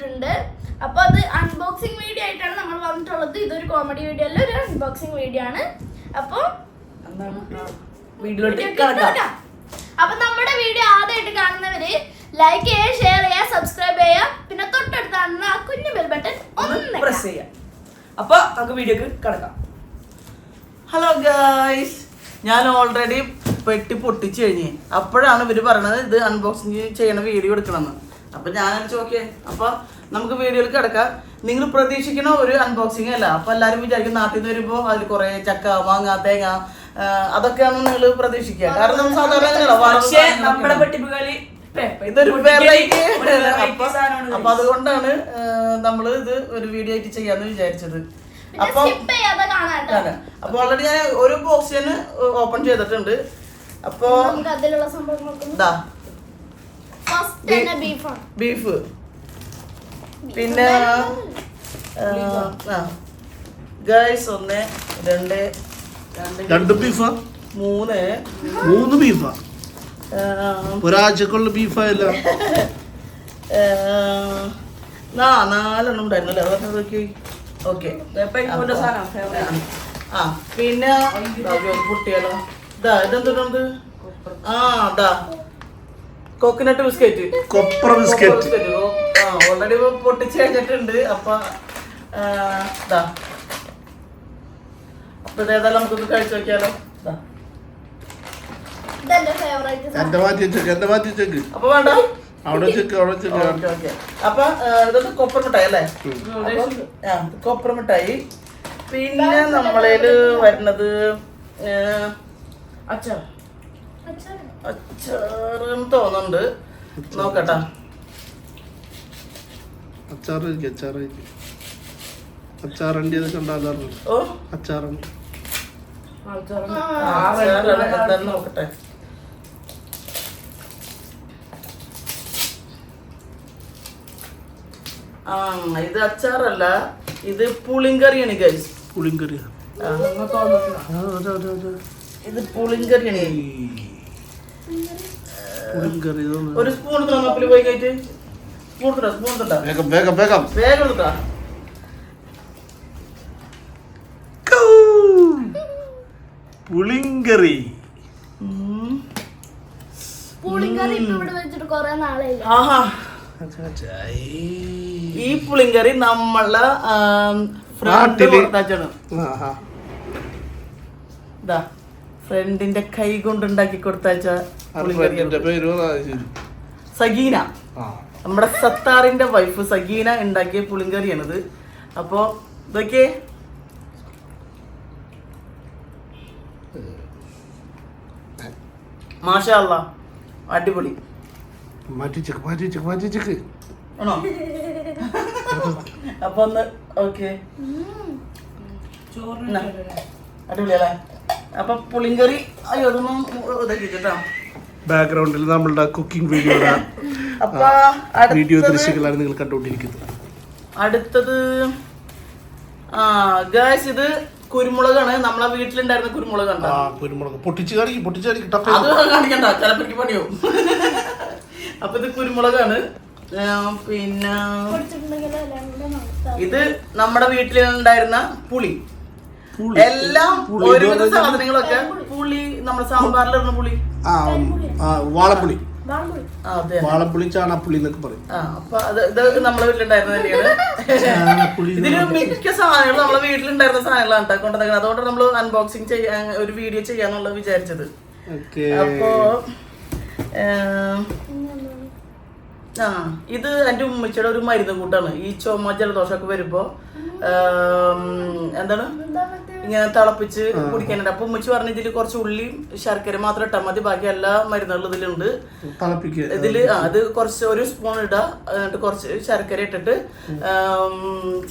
വന്നിട്ടുണ്ട്. അപ്പോൾ അത് അൺബോക്സിംഗ് വീഡിയോ ആയിട്ടാണ് നമ്മൾ വന്നിട്ടുള്ളത്. ഇതൊരു കോമഡി വീഡിയോ അല്ല ഒരു അൺബോക്സിംഗ് വീഡിയോ ആണ്. അപ്പോൾ. അപ്പൊ നമ്മുടെ വീഡിയോ ആദ്യമായിട്ട് കാണുന്നവര് ലൈക്ക് ചെയ്യുക ഷെയർ ചെയ്യുക സബ്സ്ക്രൈബ് ചെയ്യുക. പിന്നെ തൊട്ടടുത്ത് കാണുന്ന ആ കുഞ്ഞു ബെൽ ബട്ടൺ ഒന്ന് പ്രസ്. ചെയ്യാം അപ്പൊ നമുക്ക് വീഡിയോക്ക് കിടക്കാം. ഹലോ ഗായ്സ് ഞാൻ ഓൾറെഡി പെട്ടി പൊട്ടിച്ചു കഴിഞ്ഞ്. അപ്പോഴാണ് ഇവർ പറയണത് ഇത് അൺബോക്സിങ് ചെയ്യണ വീഡിയോ എടുക്കണമെന്ന്. അപ്പൊ ഞാൻ ചോദിക്കേ അപ്പൊ നമുക്ക് വീഡിയോയിൽ കിടക്കാം. നിങ്ങൾ പ്രതീക്ഷിക്കണ ഒരു അൺബോക്സിങ് അല്ല. അപ്പൊ എല്ലാരും വിചാരിക്കും നാട്ടിൽ നിന്ന് വരുമ്പോ അതിൽ കുറെ ചക്ക മാങ്ങ തേങ്ങ അതൊക്കെയാണ് നിങ്ങൾ പ്രതീക്ഷിക്കുക. കാരണം സാധാരണ അങ്ങനെയല്ല. പക്ഷേ നമ്മുടെ ഇതൊരു വെറൈറ്റി അപ്പൊ അതുകൊണ്ടാണ് നമ്മൾ നമ്മൾ ഇത് ഒരു വീഡിയോ ആയിട്ട് ചെയ്യാന്ന് വിചാരിച്ചത്. അപ്പൊ അപ്പൊ ഓൾറെഡി ഞാൻ ഒരു ബോക്സ് ഞാൻ ഓപ്പൺ ചെയ്തിട്ടുണ്ട്. അപ്പൊ നമുക്ക് അതിലുള്ള സംഭവം നോക്കുന്നു ഇതാ ഫസ്റ്റ് ബീ- തന്നെ ബീഫാണ് ബീഫ് പിന്നെ ഗേൾസ് ഒന്ന് രണ്ട് രണ്ട് ബീഫാ മൂന്ന്. മൂന്ന് ബീഫാ ഒരാഴ്ചക്കുള്ള ബീഫായല്ല നാലെണ്ണം ഉണ്ടായിരുന്നു അല്ലേ അതൊക്കെ നോക്കി ഓക്കെ. ആ പിന്നെ കുട്ടികളോ ഇതാ ഇതെന്തുണ്ട് ആ ഇതാ. കോക്കനട്ട് ബിസ്ക്കറ്റ് കൊപ്ര ബിസ്ക്കറ്റ് ഓൾറെഡി പൊട്ടിച്ച് കഴിഞ്ഞിട്ടുണ്ട് അപ്പൊ ഇതാ അപ്പൊ ഇതേതായാലും നമുക്കൊന്ന് കഴിച്ചു നോക്കിയാലോ. എന്റെ മാറ്റി വെച്ചേക്ക് എന്റെ മാറ്റി വെച്ചേക്ക്. അപ്പൊ വേണ്ട. അവിടെ വെച്ചേക്ക് അവിടെ ഓക്കേ, വെച്ചേക്ക് ഓക്കേ. അപ്പൊ ആ, ഇതൊക്കെ കൊപ്പർ മിഠായി അല്ലേ? കൊപ്പർ മിഠായി. പിന്നെ നമ്മളേൽ വരുന്നത് അച്ഛാ അച്ചാറെന്ന് തോന്നുന്നുണ്ട്. നോക്കട്ടാ. അച്ചാറ് കഴിക്ക് അച്ചാറ് കഴിക്ക് അച്ചാറണ്ടി അത് ഓ. അച്ചാറുണ്ട്. അച്ചാറാണ്. നോക്കട്ടെ. ആ ഇത് അച്ചാറല്ല ഇത് പുളിങ്കറിയാണ് ഗൈസ് പുളിങ്കറി ഇത് പുളിങ്കറിയാണ്. ഒരു സ്പൂൺ തോന്നപ്പിൽ പോയി കഴിച്ച് സ്പൂൺ തരാം വേഗം വേഗം വേഗം. വേഗം എടുക്കാം പുളിങ്കറി. പുളിങ്കറി ഇപ്പൊ ഇവിടെ വെച്ചിട്ട് കൊറേ നാളായില്ല? ആഹാ. ചായ്. ഈ പുളിങ്കറി നമ്മളെ ഫ്രണ്ടിന്റെ കൈ കൊണ്ട് ഉണ്ടാക്കി കൊടുത്താച്ച പേര് സഗീന. നമ്മുടെ സത്താറിന്റെ വൈഫ് സഗീന ഉണ്ടാക്കിയ പുളിങ്കറിയാണിത്. അപ്പോ ഇതൊക്കെ മാഷാ അല്ലാ അടിപൊളി. മാറ്റി വെച്ചേക്ക് മാറ്റി വെച്ചേക്ക് മാറ്റി വെച്ചേക്ക്. ആണോ? അപ്പൊ ഒന്ന് ഓക്കെ. അടിപൊളിയല്ലേ അപ്പൊ പുളിങ്കറി അയ്യോ അതൊന്നും ഇതാക്കി കേട്ടോ. ബാക്ക്ഗ്രൗണ്ടിൽ നമ്മളുടെ കുക്കിംഗ് വീഡിയോ വീഡിയോ ദൃശ്യങ്ങളാണ് നിങ്ങൾ കണ്ടുകൊണ്ടിരിക്കുന്നത്. അടുത്തത് ആ ഗായ്സ് ഇത് കുരുമുളകാണ്. നമ്മളെ വീട്ടിലുണ്ടായിരുന്ന കുരുമുളക് ആ കുരുമുളക്. പൊട്ടിച്ച് കാണിക്കും പൊട്ടിച്ച് കാണിക്കും ടപ്പ് അത് കാണിക്കണ്ട. ചിലപ്പോ പണിയോ അപ്പൊ ഇത് കുരുമുളകാണ്. പിന്നെ ഇത് നമ്മുടെ വീട്ടിലുണ്ടായിരുന്ന പുളി. എല്ലാം ഒരുവിധ സാധനങ്ങളൊക്കെ പുളി നമ്മുടെ സാമ്പാറിലിടുന്ന പുളി? ആ ആ വാളപ്പുളി. അതെ. വാളപ്പുളി ചാണാപ്പുളി എന്നൊക്കെ പറയും. ആ അപ്പൊ അത് ഇത് നമ്മളെ വീട്ടിലുണ്ടായിരുന്ന തന്നെയാണ്. ചാണാപ്പുളി എന്ന് ഇതിൽ മിക്ക സാധനങ്ങളും നമ്മളെ വീട്ടിലുണ്ടായിരുന്ന സാധനങ്ങളാണ് കേട്ടോ കൊണ്ടുവന്നത് അതുകൊണ്ട് നമ്മൾ അൺബോക്സിങ് ചെയ്യാൻ ഒരു വീഡിയോ ചെയ്യാന്നുള്ള വിചാരിച്ചത്. ഓക്കേ. അപ്പോ ഏം, ആ. ഇത് എന്റെ ഉമ്മച്ചിയുടെ ഒരു മരുന്ന് കൂട്ടാണ്. ഈ ചുമ ജലദോഷമൊക്കെ വരുമ്പോ എന്താണ്? ഇങ്ങനെ തിളപ്പിച്ച് കുടിക്കാനുണ്ട്. അപ്പൊ ഉമ്മച്ചി പറഞ്ഞ ഇതിൽ കുറച്ച് ഉള്ളിയും ശർക്കര മാത്രം ഇട്ടാൽ മതി. ബാക്കി എല്ലാ മരുന്നുകളും ഇതിലുണ്ട്. ഇതിൽ അത് കുറച്ച് ഒരു സ്പൂൺ ഇടാ. എന്നിട്ട് കുറച്ച് ശർക്കര ഇട്ടിട്ട്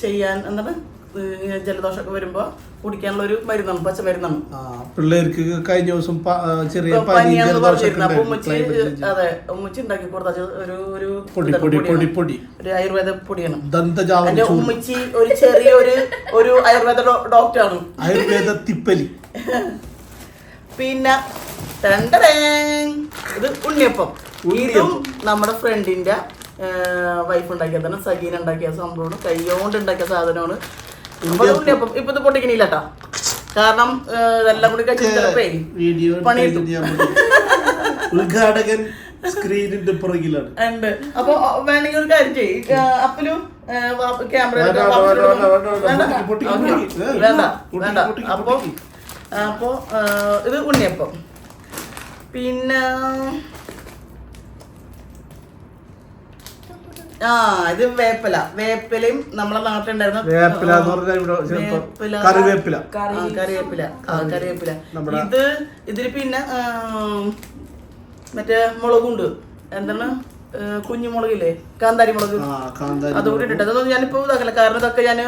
ചെയ്യാൻ എന്താണ്? ജലദോഷമൊക്കെ വരുമ്പോ കുടിക്കാനുള്ള ഒരു മരുന്നാണ് പച്ച മരുന്നാണ് പിള്ളേർക്ക് കഴിഞ്ഞ ദിവസം ചെറിയ പനി പനിയാണെന്ന് പറഞ്ഞിരുന്നു. അപ്പൊ ഉണ്ടായിരുന്നു. ഉമ്മച്ചി അതെ ഉമ്മച്ചി ഉണ്ടാക്കി കൊടുത്ത. ഒരു ഒരു ഒരു ആയുർവേദ പൊടിയാണ്. എന്റെ ഉമ്മച്ചി ഒരു ചെറിയ ഒരു ഒരു ആയുർവേദ ഡോക്ടർ ഡോക്ടറാണ്. ആയുർവേദ തിപ്പലി. പിന്നെ. ഇത് ഉണ്ണിയപ്പം. ഇതും നമ്മുടെ ഫ്രണ്ടിന്റെ വൈഫ് ഉണ്ടാക്കിയതാണ് സഗീന ഉണ്ടാക്കിയ സംഭവമാണ്. കൈകൊണ്ട് ഉണ്ടാക്കിയ സാധനമാണ്. ഉണ്ണിയപ്പം ഇപ്പൊ ഇത് പൊട്ടിക്കണില്ലാട്ടാ. കാരണം ഇതെല്ലാം കൂടി കഴിച്ചിട്ടേ ഉദ്ഘാടകൻ സ്ക്രീനിന്റെ പുറകിലാണ്. ഉണ്ട്. അപ്പൊ വേണമെങ്കിൽ ഒരു കാര്യം ചെയ്യും. അപ്പലു ക്യാമറ വേണ്ട, വേണ്ട, അപ്പൊ. ഇത് ഉണ്ണിയപ്പം. പിന്നെ ആ ഇത് വേപ്പില. വേപ്പിലയും നമ്മളെ നാട്ടിലുണ്ടായിരുന്ന വേപ്പില എന്ന് പറഞ്ഞാൽ. കറിവേപ്പില. കറിവേപ്പില. ആ കറിവേപ്പില. ഇത് ഇതിൽ പിന്നെ മറ്റേ മുളകുണ്ട്. എന്താണ്? കുഞ്ഞുമുളകില്ലേ? കാന്താരി മുളക് അതുകൂടി ഇട്ടിട്ട്. അതൊന്നും ഞാനിപ്പോ ഇതാക്കില്ല കാരണം ഇതൊക്കെ ഞാൻ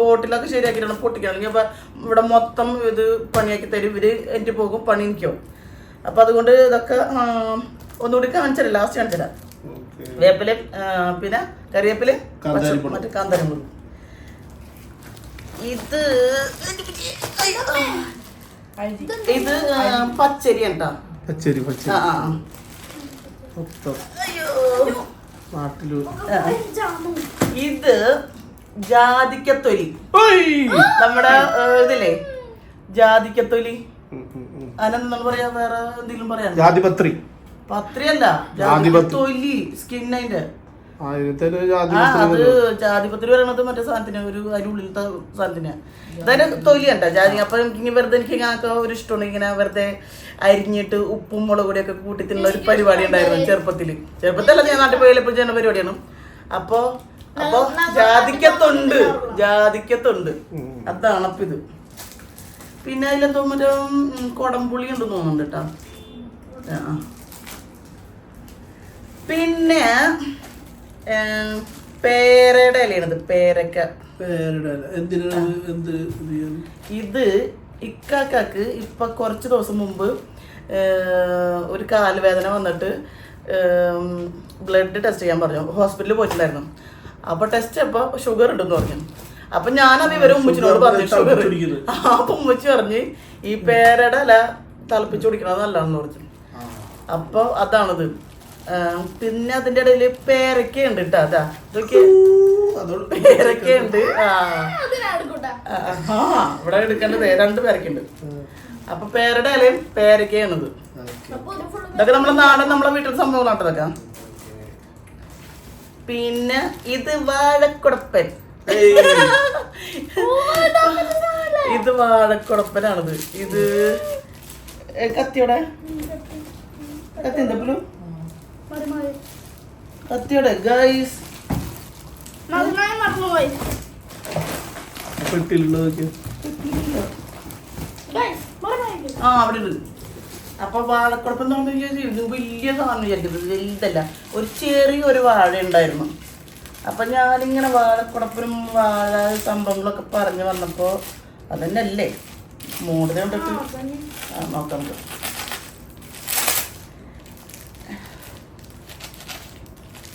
ബോട്ടിലൊക്കെ ശരിയാക്കിയിട്ടാണ് പൊട്ടിക്കണം ഇനി അപ്പൊ ഇവിടെ മൊത്തം ഇത് പണിയാക്കി തരും. ഇവർ എനിക്ക് പോകും പണി നിൽക്കും അപ്പൊ അതുകൊണ്ട് ഇതൊക്കെ ഒന്നുകൂടി കാണിച്ചല്ല ലാസ്റ്റ് കാണിച്ചല്ല ഓക്കേ. വേപ്പില പിന്നെ കറിവേപ്പില കാന്താരി മുളക്. മറ്റേ കാന്താരി ഇത്. ഇത് പച്ചരി കേട്ടാ പച്ചരി പച്ചരി. ഇത് ജാതിക്കത്തൊലി. നമ്മുടെ ഇതില്ലേ? ജാതിക്കത്തൊലി. ഉം. പറയാ? വേറെ എന്തെങ്കിലും പറയാ ജാതിപത്രി. പത്രിയല്ല ജാതിപത്രി. ജാതിക്കത്തൊലി സ്കിൻ അതിന്റെ ആയിരത്തേന് ആ അത് ജാതിപത്രി ജാതിപത്രി പറയണത് മറ്റേ സാധനത്തിന് ഒരു അതിനുള്ളിലത്തെ സാധനത്തിന്. അതിന്റെ തൊലി കണ്ട ജാതി. അപ്പൊ എനിക്ക് ഇങ്ങനെ വെറുതെ എനിക്ക് ഒരു ഇങ്ങനെ വെറുതെ അരിഞ്ഞിട്ട് ഉപ്പും മുളക് പൊടിയൊക്കെ കൂട്ടി കൂട്ടിട്ടുള്ള ഒരു പരിപാടി ഉണ്ടായിരുന്നു ചെറുപ്പത്തിൽ. ചെറുപ്പത്തിലല്ല ഞാൻ നാട്ടിൽ പോയാലും ഇപ്പോൾ ചെയ്യുന്ന പരിപാടിയാണ്. അപ്പൊ അപ്പൊ ജാതിക്കത്തുണ്ട്. ജാതിക്കത്തുണ്ട്. അതാണ് അപ്പൊ ഇത്. പിന്നെ അതിലെന്തോ മറ്റേ കൊടംപുളി ഉണ്ടെന്ന് തോന്നുന്നുണ്ട് കേട്ടോ. ആ. പിന്നെ പേരയുടെ ഇലയാണിത് പേരക്ക. ഇത് ഇക്കാക്കാക്ക് ഇപ്പൊ കുറച്ച് ദിവസം മുമ്പ് ഒരു കാലുവേദന വന്നിട്ട് ബ്ലഡ് ടെസ്റ്റ് ചെയ്യാൻ പറഞ്ഞു. ഹോസ്പിറ്റലിൽ പോയിട്ടുണ്ടായിരുന്നു. അപ്പൊ ടെസ്റ്റ് അപ്പൊ ഷുഗർ ഉണ്ടെന്ന് പറഞ്ഞു. അപ്പൊ ഞാനത് ഇവരെ ഉമ്മച്ചിനോട് പറഞ്ഞു ഷുഗർ അപ്പൊ ഉമ്മച്ചി പറഞ്ഞ് ഈ പേരയുടെ ഇല തിളപ്പിച്ചു കുടിക്കണത് നല്ലതാണെന്ന് പറഞ്ഞു. ആ. അപ്പൊ അതാണിത്. പിന്നെ അതിന്റെ ഇടയിൽ പേരക്ക ഉണ്ട് കേട്ടോ അതാ. ഇതൊക്കെ പേരക്ക ഉണ്ട് ആ. ഇവിടെ എടുക്കേണ്ടത് രണ്ട് പേരക്കുണ്ട് അപ്പൊ പേരുടെ ഇലയും പേരക്കയാണിത്. ഇതൊക്കെ നമ്മളെ നാടൻ നമ്മളെ വീട്ടിൽ സംഭവം ഇതൊക്കെ പിന്നെ ഇത് വാഴക്കുടപ്പൻ. ഇത് വാഴക്കുടപ്പനാണിത്. ഇത് കത്തിയുടെ കത്തി എന്താ പുലു മതി, മതി. കത്തിയോടെ ഗൈസ്. ആ അവിടെ അപ്പൊ വാഴക്കുഴപ്പം തോന്നുന്നു വലിയ സാധനം വിചാരിക്കുന്നത് വലുതല്ല. ഒരു ചെറിയ ഒരു വാഴ ഉണ്ടായിരുന്നു. അപ്പൊ ഞാനിങ്ങനെ വാഴക്കുടപ്പിനും വാഴ സംഭവങ്ങളൊക്കെ പറഞ്ഞു വന്നപ്പോ അതന്നെ അല്ലേ മൂടുന്നുണ്ടിട്ട് കണ്ടിട്ട് ആ നോക്കാം നമുക്ക്. എന്തിനാ double തന്നെ? ഓ, എന്തിനാ ഒന്ന് paper ഒക്കെ പേടിച്ചാ കാണുന്നത് പുലു. നമുക്ക്? ആ, കൈ, കൈ, കൈ, കൈ, കൈ. അതുകൊണ്ടാ കത്തി അത് മുറിച്ചിട്ട് ഉണ്ടോ?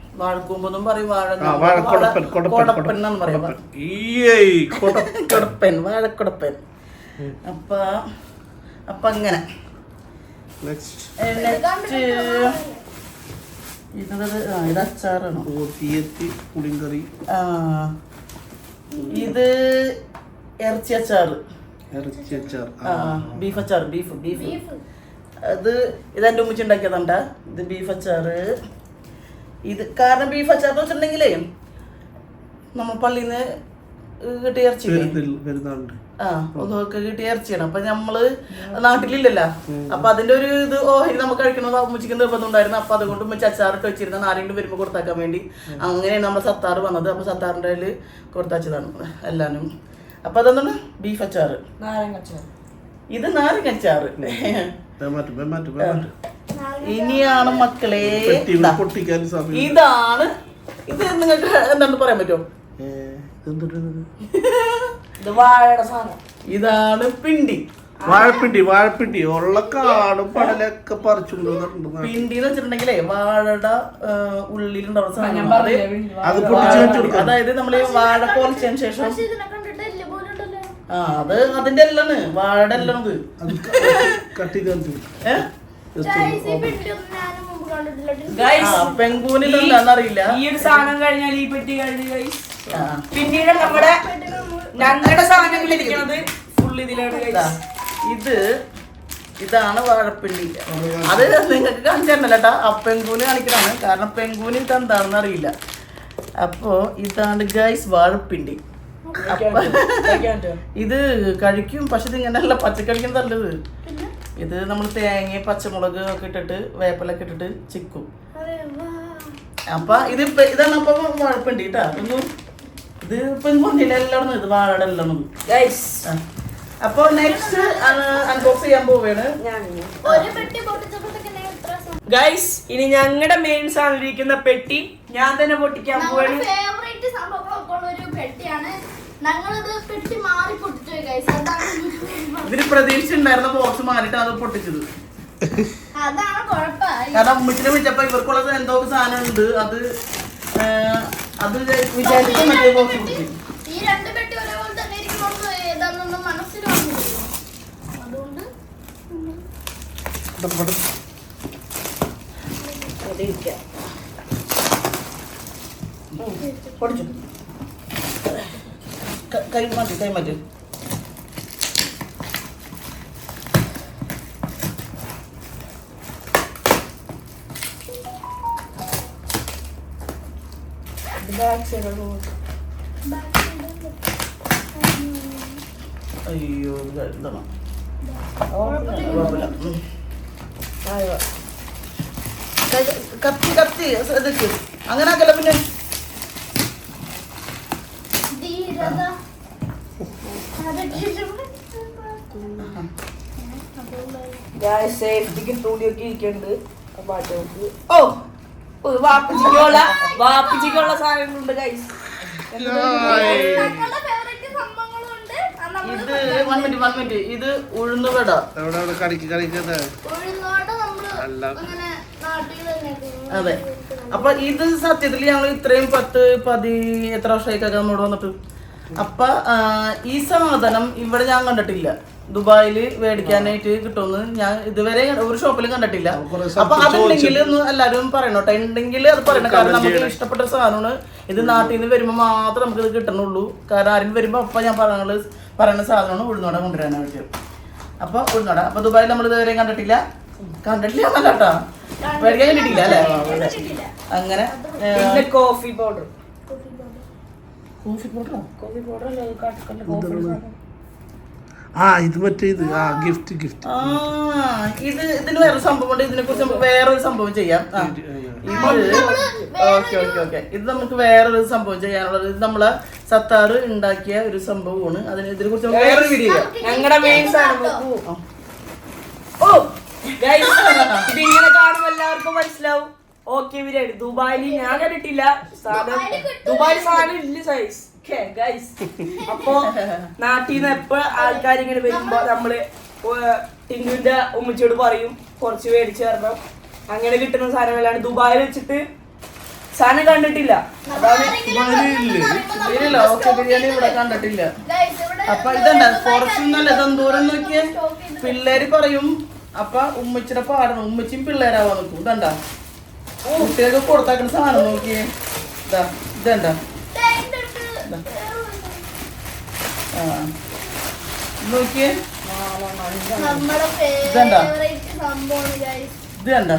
വാഴക്കൂമ്പെന്നും പറയും വാഴക്കൊടപ്പൻ കൊടപ്പൻ എന്നാണ് വാഴക്കൊടപ്പൻ. അപ്പൊ അപ്പൊ അങ്ങനെ. ഇത് അച്ചാറാണോ. പുളിങ്കറി. ആ ഇത് ഇറച്ചി അച്ചാറ്. ഇറച്ചി അച്ചാർ. ആ. ബീഫ് അച്ചാർ ബീഫ് ബീഫ്. അത് ഇത് എന്റെ ഉമ്മച്ചി ഉണ്ടാക്കിയതാണ്ടാ. ഇത് ബീഫ് അച്ചാറ്. ഇത് കാരണം ബീഫ് അച്ചാർ എന്ന് വെച്ചിട്ടുണ്ടെങ്കിലേ നമ്മൾ പള്ളിയിൽ നിന്ന് കിട്ടിയ ഇറച്ചി ആ ഒന്നൊക്കെ കിട്ടിയ ഇറച്ചിയാണ് അപ്പൊ നമ്മൾ നാട്ടിലില്ലല്ലോ അപ്പൊ അതിന്റെ ഒരു ഇത് ഓഹരി നമുക്ക് കഴിക്കണത് ഉമ്മച്ചിക്ക് നിർബന്ധം ഉണ്ടായിരുന്നു അപ്പൊ അതുകൊണ്ട് ഉമ്മച്ചി അച്ചാറിട്ട് വെച്ചിരുന്ന ആരെങ്കിലും വരുമ്പോൾ കൊടുത്താക്കാൻ വേണ്ടി അങ്ങനെയാണ് നമ്മൾ സത്താറ് വന്നത് അപ്പൊ സത്താറിന്റെ കയ്യിൽ കൊടുത്തച്ചതാണ് എല്ലാനും അപ്പൊ അതെന്താണ് ബീഫ് അച്ചാറ് നാരങ്ങച്ചാർ ഇത് നാരങ്ങ അച്ചാറ് മാറ്റും മാറ്റും ഇനിയാണ് മക്കളെ. ഇതാണ്. ഇത് നിങ്ങൾക്ക് എന്താണെന്ന് പറയാൻ പറ്റുമോ? ഇത്? വാഴയുടെ സാധനം. ഇതാണ് പിണ്ടി. വാഴപ്പിണ്ടി വാഴപ്പിണ്ടി. ഉള്ള കാടും പടലൊക്കെ പറിച്ചു പിണ്ടി എന്ന് വെച്ചിട്ടുണ്ടെങ്കിലേ വാഴയുടെ ഉള്ളിലുണ്ടാവുന്ന സാധനം. അത് പൊട്ടിച്ച്. അതായത് നമ്മൾ ഈ വാഴ പൊളിച്ചതിന് ശേഷം പക്ഷെ കണ്ടിട്ട് എല്ല് പോലെ ഉണ്ടല്ലോ. ആ അത് അതിന്റെ എല്ലാണ്. വാഴയുടെ എല്ലാം അത് കട്ടി കാണിച്ചു ഏ? ഗൈസ് ഈ ഒരു സാധനം കഴിഞ്ഞാൽ ഈ പെട്ടി കഴിഞ്ഞ്. പിന്നീട് നമ്മുടെ ഞങ്ങളുടെ സാധനങ്ങൾ ഇരിക്കണത് ഫുൾ ഇതിലാണ് ഇതാ, ഇത് ഇതാണ് വാഴപ്പിണ്ടി അത് നിങ്ങൾക്ക് കാണിച്ചു അപ്പെങ്കൂന് കാണിക്കണം കാണിക്കലാണ് കാരണം പെങ്കൂന് ഇത് എന്താണെന്ന് അറിയില്ല. അപ്പോ ഇതാണ് ഗൈസ് വാഴപ്പിണ്ടി? ഇത്. കഴിക്കും പക്ഷെ ഇത് ഇങ്ങനെയല്ല പച്ചക്കറിക്കും നല്ലത് ഇത് നമ്മൾ തേങ്ങ പച്ചമുളക് ഒക്കെ ഇട്ടിട്ട് വേപ്പിലൊക്കെ ഇട്ടിട്ട് ചിക്കും. അപ്പൊ ഇത് ഇതാണ് അപ്പൊ കുഴപ്പമുണ്ട് കേട്ടാ ഒന്നും ഇത് ഇപ്പൊ എല്ലാം ഇത് വാഴയുടെ എല്ലാം Guys, അപ്പൊ നെക്സ്റ്റ് അൺബോക്സ് ചെയ്യാൻ പോവുകയാണ് ഗൈസ് ഇനി ഞങ്ങളുടെ മെയിൻ സാധനം ഇരിക്കുന്ന പെട്ടി. ഞാൻ തന്നെ പൊട്ടിക്കാൻ നമ്മുടെ പിടിച്ച് ഞങ്ങളിത് പെട്ടി മാറി പൊട്ടിച്ചു ഗൈസ് അതാണ് ഇതിന് പ്രതീക്ഷ ഉണ്ടായിരുന്ന ബോക്സ് മാറിയിട്ടാണ് അത് പൊട്ടിച്ചത്. അതാണ് കുഴപ്പമായി. കാരണം ഉമ്മച്ചിനെ വിളിച്ചപ്പോ ഇവർക്കുള്ളത് എന്തോ ഒരു സാധനം ഉണ്ട് അത് അത് വിചാരിച്ച് മറ്റേ ബോക്സ് പൊട്ടിച്ചു ഈ രണ്ട് പെട്ടി ഒരേപോലെ തന്നെ ഇരിക്കുമ്പോൾ ഏതാണെന്നൊന്നും മനസ്സിൽ വന്നില്ല. അതുകൊണ്ട് പൊടിച്ചു ക- കൈ മാറ്റി കൈ മാറ്റി അയ്യോ ഇത് ഇതാണ് കുഴപ്പമില്ല ഉം. കൈ- കത്തി കത്തി ഇതൊക്കെ അങ്ങനെ ആക്കല്ല പിന്നെ അതൊക്കെ സേഫ്റ്റിക്ക് തൂടിയൊക്കെ ഇരിക്കുന്നുണ്ട്. പാട്ട് നോക്ക്. ഓ ഓ, വാപ്പച്ചിക്കുള്ള വാപ്പച്ചിക്കുള്ള സാധനങ്ങളുണ്ട് ഗൈസ് ഇത് വൺ മിനിറ്റ് വൺ മിനിറ്റ് ഇത് ഉഴുന്നുവട. അല്ല. അതെ. അപ്പൊ ഇത് സത്യത്തിൽ ഞങ്ങൾ ഇത്രയും പത്ത് പതി എത്ര വർഷമായിക്കൊക്കെ നമ്മോട് വന്നിട്ട് അപ്പൊ ഈ സാധനം ഇവിടെ ഞാൻ കണ്ടിട്ടില്ല. ദുബായിൽ മേടിക്കാനായിട്ട് കിട്ടുമെന്ന് ഞാൻ ഇതുവരെ ഒരു ഷോപ്പിലും കണ്ടിട്ടില്ല. അപ്പൊ അതുണ്ടെങ്കിൽ ഒന്ന് എല്ലാരും പറയണോട്ടെ ഉണ്ടെങ്കിൽ അത് പറയണം. കാരണം നമുക്ക് ഇഷ്ടപ്പെട്ട സാധനമാണ്. ഇത് നാട്ടിൽ നിന്ന് വരുമ്പോൾ മാത്രം നമുക്ക് ഇത് കിട്ടണുള്ളൂ. കാരണം ആരും വരുമ്പോ അപ്പൊ ഞാൻ പറയണത് പറയുന്ന സാധനമാണ് ഉഴുന്നോട കൊണ്ടുവരാനായിട്ട്. അപ്പൊ ഉഴുന്നോട അപ്പൊ ദുബായിൽ നമ്മൾ ഇതുവരെ കണ്ടിട്ടില്ല. കണ്ടിട്ടില്ല എന്നല്ല കേട്ടോ മേടിക്കാൻ കിട്ടിയില്ല അല്ലേ? അങ്ങനെ പിന്നെ കോഫി പൗഡർ കോഫി പൗഡറോ? കോഫി ആ ഇത് മറ്റേ ഇത്. ആ ഗിഫ്റ്റ് ഗിഫ്റ്റ് ആ ഇത് ഇതിന് വേറെ സംഭവം ഉണ്ട്. ഇതിനെ കുറിച്ച് നമുക്ക് വേറൊരു സംഭവം ചെയ്യാം. ഇത് ഓക്കെ ഓക്കെ ഓക്കെ ഇത് നമുക്ക് വേറൊരു സംഭവം ചെയ്യാനുള്ളത്. ഇത് നമ്മളെ സത്താറ് ഉണ്ടാക്കിയ ഒരു സംഭവമാണ്. അതിന് ഇതിനെ കുറിച്ച് നമുക്ക് വേറൊരു വീഡിയോ ഞങ്ങളുടെ മെയിൻ സാധനം ഓ ഗൈസ് ഇതിങ്ങനെ കാണുമ്പോൾ എല്ലാവർക്കും മനസ്സിലാവും. ഓക്കെ ബിരിയാണി ദുബായിൽ ഞാൻ കണ്ടിട്ടില്ല. സാധനം. ദുബായിൽ സാധനം ഇല്ല സൈസ് ഗൈസ് അപ്പൊ നാട്ടിൽ നിന്ന് എപ്പോ ആൾക്കാർ ഇങ്ങനെ വരുമ്പോ നമ്മൾ ടിങ്കുവിന്റെ ഉമ്മച്ചോട് ഉമ്മച്ചിയോട് പറയും കുറച്ച് മേടിച്ചു തരണം. അങ്ങനെ കിട്ടുന്ന സാധനങ്ങളാണ്. ദുബായിൽ വെച്ചിട്ട് സാധനം കണ്ടിട്ടില്ല. അതാണ് ഇല്ല. ഓക്കെ ബിരിയാണി ഇവിടെ കണ്ടിട്ടില്ല. അപ്പൊ ഇതണ്ട കുറച്ചൊന്നല്ല ഇതെന്തോരം നോക്കിയേ പിള്ളേര് പറയും അപ്പൊ ഉമ്മച്ചിയുടെ പാടണം. ഉമ്മച്ചിയും പിള്ളേരാവാൻ നോക്കും. ഇതണ്ട കുട്ടികൾക്ക് കൊടുത്താക്കുന്ന സാധനം നോക്കിയേ. ഇതാ ഇതെന്താ ആ. നോക്കിയേ. ഇതെന്താ ഇതെന്താ? ഫേവറേറ്റ് സംഭവമാണ് ഗൈസ് ഇത് കണ്ട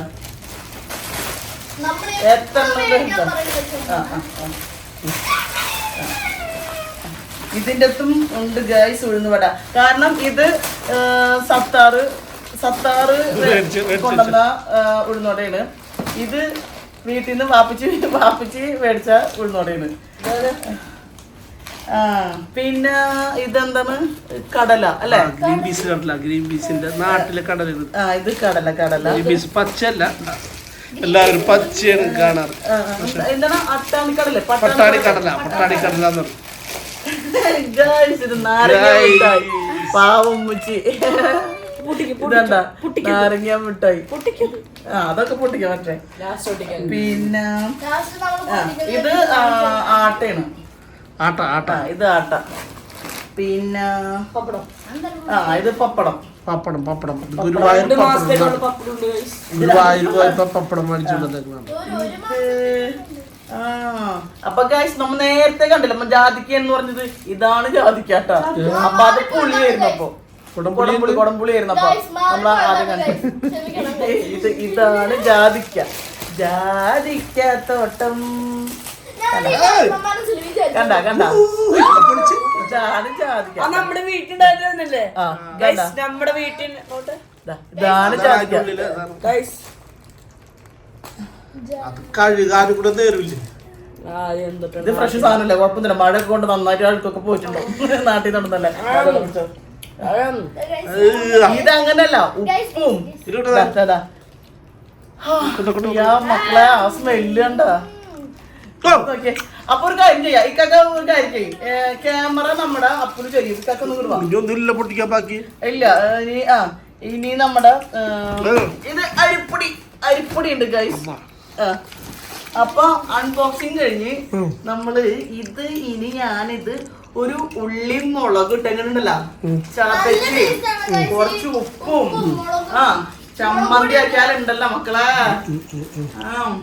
നമ്മൾ എത്ര മേടിക്കാൻ ആ, പറയുന്നത് ആ, ആ. ഇതിന്റെ അകത്തും ഉണ്ട് ഗൈസ് ഉഴുന്നുവട. കാരണം ഇത് സത്താറ് സത്താറ് കൊണ്ടുവന്ന ഉഴുന്നുവടയാണ്. ഇത് വീട്ടിൽ നിന്ന് വാപ്പിച്ച് വാപ്പിച്ച് മേടിച്ച ഉഴുന്നുവടയാണ് ആ പിന്നെ ഇതെന്താണ്? കടല അല്ലേ? ഗ്രീൻ പീസ് കടല ഗ്രീൻ പീസിന്റെ നാട്ടിലെ കടല ഇത്. ആ ഇത് കടല കടല. ഗ്രീൻ പീസ് പച്ചല്ല എല്ലാവരും പച്ചയാണ് കാണാറ്. എന്താണ്? അട്ടാണി കടല പട്ടാണി കടല. പട്ടാണി കടല എന്ന് പറയും. പാവം ഉമ്മച്ചി. പൊട്ടിക്ക്, പൊട്ടിക്ക്. നാരങ്ങ മിഠായി. പൊട്ടിക്കും. ആ അതൊക്കെ പൊട്ടിക്കാൻ മറ്റേ. പിന്നെ ലാസ്റ്റ് നമ്മൾ ആ, ഇത് ആട്ടയാണ്. ആട്ട ആട്ട. ഇത് ആട്ട. പിന്നെ പപ്പടം. ആ ഇത് പപ്പടം. പപ്പടം പപ്പടം. ഗുരുവായൂർ പപ്പടം. ഗുരുവായൂർ പോയപ്പോ പപ്പടം ആ അപ്പൊ ഗൈസ് നമ്മ നേരത്തെ കണ്ടില്ല നമ്മ ജാതിക്ക എന്ന് പറഞ്ഞത് ഇതാണ് ജാതിക്കാട്ടാ അപ്പൊ അത് പുളിയായിരുന്നു അപ്പൊ കുടംപുളി കൊടംപുളി അപ്പൊ മാറി നമ്മൾ ആദ്യം കണ്ടു. ഇത് ഇതാണ് ജാതിക്ക. ജാതിക്ക തോട്ടം. കണ്ട? കണ്ട ഇതാണ് ജാതിക്ക. ആ നമ്മുടെ വീട്ടിലുണ്ടായിരുന്നല്ലേ? നമ്മുടെ വീട്ടിൽ ഇതാണ് ജാതിക്ക. കഴുകാനും കൂടെ ഇത് ഫ്രഷ് സാധനമല്ലേ കുഴപ്പമൊന്നുമില്ല. മഴ കൊണ്ട് നന്നായിട്ട് അഴുക്കൊക്കെ പോയിട്ടുണ്ടോ നാട്ടിൽ നടന്നല്ലേ? ഇത് അങ്ങനല്ല ഉപ്പും മക്കളെ ആ സ്മെല്ല് കണ്ട. അപ്പൊ ഒരു കാര്യം ചെയ്യാം ഇക്കൊക്കെ ഒരു കാര്യം ചെയ്യും ക്യാമറ നമ്മുടെ അപ്പുറം ചെയ്യും ഇക്കൊക്കെ ഒന്ന് പൊട്ടിക്കാൻ ബാക്കി ഇല്ല ഇനി ആ ഇനി നമ്മുടെ ഇത് അരിപ്പൊടി അരിപ്പൊടി ഉണ്ട് ഗൈസ് അപ്പൊ അൺബോക്സിങ് കഴിഞ്ഞ് നമ്മൾ ഇത് ഇനി ഞാനിത് ഒരു ഉള്ളി മുളക് ഇട്ടുണ്ടല്ലോ ചതച്ച്. കുറച്ച് ഉപ്പും ആ ചമ്മന്തി ആക്കിയാലുണ്ടല്ലോ മക്കളെ. ആ.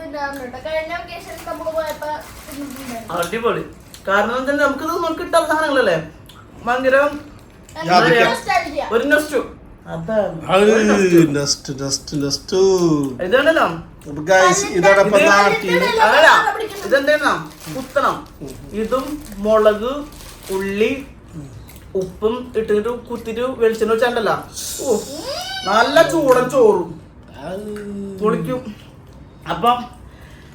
തന്നെ. അടിപൊളി. കാരണം എന്താ നമുക്കിത് നമുക്ക് കിട്ടാത്ത സാധനങ്ങളല്ലേ? ഭയങ്കര. ഒരു നെസ്റ്റു ഇതാണല്ലോ. ഇതെന്താ കുത്തണം. ഇതും മുളക് ഉള്ളി ഉപ്പും ഇട്ടിട്ട് കുത്തിട്ട് വെളിച്ചെണ്ണ വെച്ചാണ്ടല്ല ഓ നല്ല ചൂടൻ ചോറും. പൊളിക്കും. അപ്പം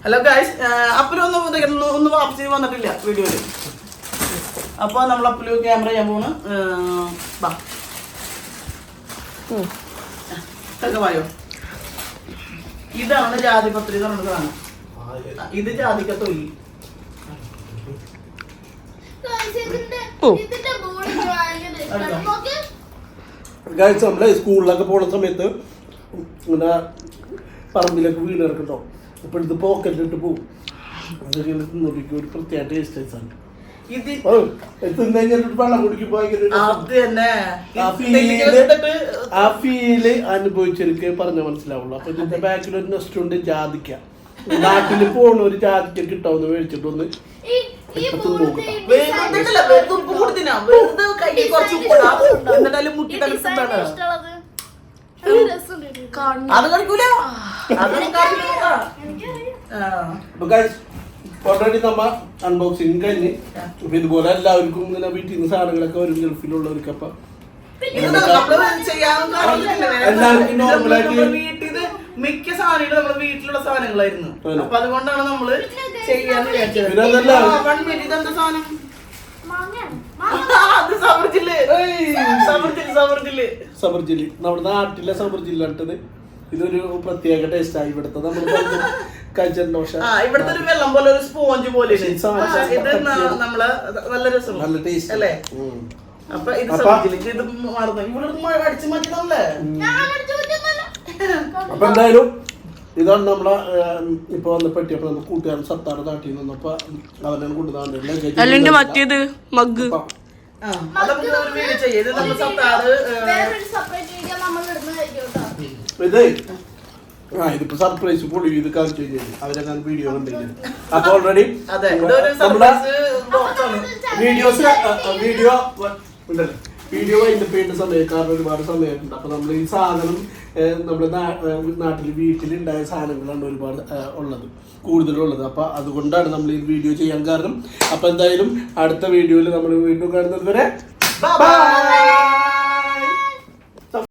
ഹലോ ഗായ്സ് അപ്പനൊന്നും ഒന്ന് ഒന്ന് വാപ്പസി വന്നിട്ടില്ല വീഡിയോയിൽ അപ്പോൾ നമ്മൾ അപ്പലു ക്യാമറ ചെയ്യാൻ പോണ്. ഏർ, ഇതാണ് ജാതിപത്രി എന്ന് പറയുന്ന സാധനം ഇത് ജാതിക്ക തൊലി. ഗൈസ് നമ്മളെ സ്കൂളിലൊക്കെ പോണ സമയത്ത് ഇങ്ങനെ പറമ്പിലൊക്കെ വീട് കിടക്കട്ടോ അപ്പൊ ഇത് പോക്കറ്റിലിട്ട് പോകും അതൊക്കെ നോക്കി ഒരു പ്രത്യേക ടേസ്റ്റ് ആണ് ഇത് ആ ഫീൽ അനുഭവിച്ചെനിക്ക് പറഞ്ഞ മനസ്സിലാവുള്ളൂ. അപ്പൊ ഇതിന്റെ ബാക്കിൽ ഒരു നെസ്റ്റ് ഉണ്ട് ജാതിക്ക. നാട്ടിൽ പോണ ഒരു ജാതിക്ക കിട്ടാവുന്ന മേടിച്ചിട്ടൊന്ന് ഒന്ന്. അത് കഴിക്കൂല ഓൾറെഡി നമ്മ അൺബോക്സിങ് കഴിഞ്ഞ്. അപ്പൊ ഇതുപോലെ എല്ലാവർക്കും ഇങ്ങനെ വീട്ടിൽ നിന്ന് സാധനങ്ങളൊക്കെ വരും ഗൾഫിലുള്ളവർക്ക് അപ്പൊ. എല്ലാവർക്കും നമ്മുടെ മിക്ക സാധനങ്ങളും നമ്മുടെ വീട്ടിലുള്ള സാധനങ്ങളായിരുന്നു. അപ്പൊ അതുകൊണ്ടാണ് നമ്മൾ ചെയ്യാന്ന് വിചാരിച്ചത്. one സാധനം? അത് സബർജിൽ. സബർജിൽ സബർജിൽ. സബർജില്ലി നമ്മുടെ നാട്ടിലെ സബർജില്ല ഇട്ടത് ഇതൊരു പ്രത്യേക ടേസ്റ്റ് ആയി ഇവിടുത്തെ നമ്മൾ ഇവിടുത്തെ ഒരു വെള്ളം പോലെ ഒരു സ്പോഞ്ച് പോലെ ഇത് നമ്മൾ നല്ല രസം നല്ല ടേസ്റ്റ് അല്ലേ? അപ്പൊ ഇത് അപ്പൊ- ഇത് മാറുന്നു. ഇവിടെ അടിച്ചു മാറ്റിയതല്ലേ ഞാൻ അടിച്ചു പറ്റുന്നല്ല. അപ്പൊ എന്തായാലും ഇതാണ് നമ്മളെ ഇപ്പൊ വന്ന പെട്ടിയപ്പോ നമ്മുടെ കൂട്ടുകാരൻ സത്താറ് താട്ടി നിന്നപ്പോ അവനെ കൊണ്ടുതാണ്ട് മറ്റേത്? മഗ്. ആ അത് ഒരു വീഡിയോ ചെയ്യാം. ഇത് ആ ഇതിപ്പോ സർപ്രൈസ് പൊളി ഇത് കാണിച്ചു കഴിഞ്ഞാൽ അവരങ്ങനെ വീഡിയോ കണ്ടില്ല അപ്പൊ ഓൾറെഡി നമ്മുടെ വീഡിയോസ് വീഡിയോ ഉണ്ടല്ലോ. വീഡിയോ വൈൻഡപ്പ് ചെയ്യേണ്ട സമയക്കാരൻ ഒരുപാട് സമയമുണ്ട് അപ്പൊ നമ്മൾ ഈ സാധനം നമ്മുടെ നാട്ടിൽ വീട്ടിലുണ്ടായ സാധനങ്ങളാണ് ഒരുപാട് ഉള്ളത്. കൂടുതലുള്ളത്. അപ്പൊ അതുകൊണ്ടാണ് നമ്മൾ ഈ വീഡിയോ ചെയ്യാൻ കാരണം. അപ്പൊ എന്തായാലും അടുത്ത വീഡിയോയിൽ നമ്മൾ വീണ്ടും കാണുന്നത് വരെ.